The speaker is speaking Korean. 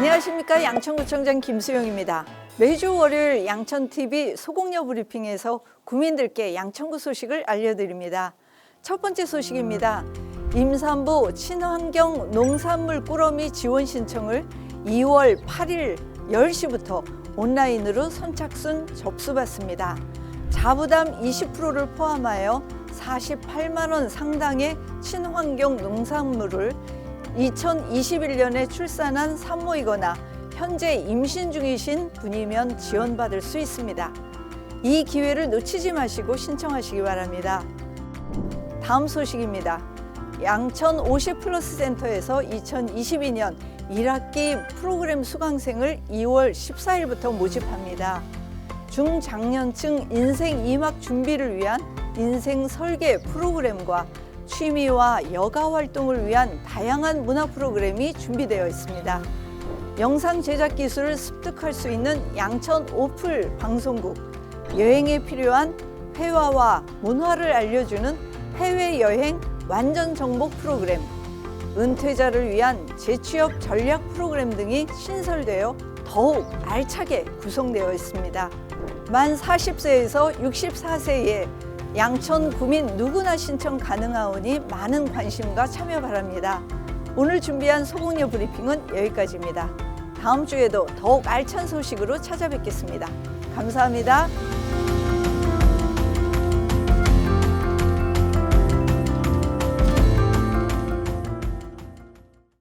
안녕하십니까 양천구청장 김수영입니다. 매주 월요일 양천TV 소공여 브리핑에서 구민들께 양천구 소식을 알려드립니다. 첫 번째 소식입니다. 임산부 친환경 농산물 꾸러미 지원 신청을 2월 8일 10시부터 온라인으로 선착순 접수받습니다. 자부담 20%를 포함하여 48만 원 상당의 친환경 농산물을 2021년에 출산한 산모이거나 현재 임신 중이신 분이면 지원받을 수 있습니다. 이 기회를 놓치지 마시고 신청하시기 바랍니다. 다음 소식입니다. 양천 50 플러스 센터에서 2022년 1학기 프로그램 수강생을 2월 14일부터 모집합니다. 중장년층 인생 2막 준비를 위한 인생 설계 프로그램과 취미와 여가 활동을 위한 다양한 문화 프로그램이 준비되어 있습니다. 영상 제작 기술을 습득할 수 있는 양천 오플 방송국, 여행에 필요한 회화와 문화를 알려주는 해외여행 완전 정복 프로그램, 은퇴자를 위한 재취업 전략 프로그램 등이 신설되어 더욱 알차게 구성되어 있습니다. 만 40세에서 64세의 양천 구민 누구나 신청 가능하오니 많은 관심과 참여 바랍니다. 오늘 준비한 소공여 브리핑은 여기까지입니다. 다음 주에도 더욱 알찬 소식으로 찾아뵙겠습니다. 감사합니다.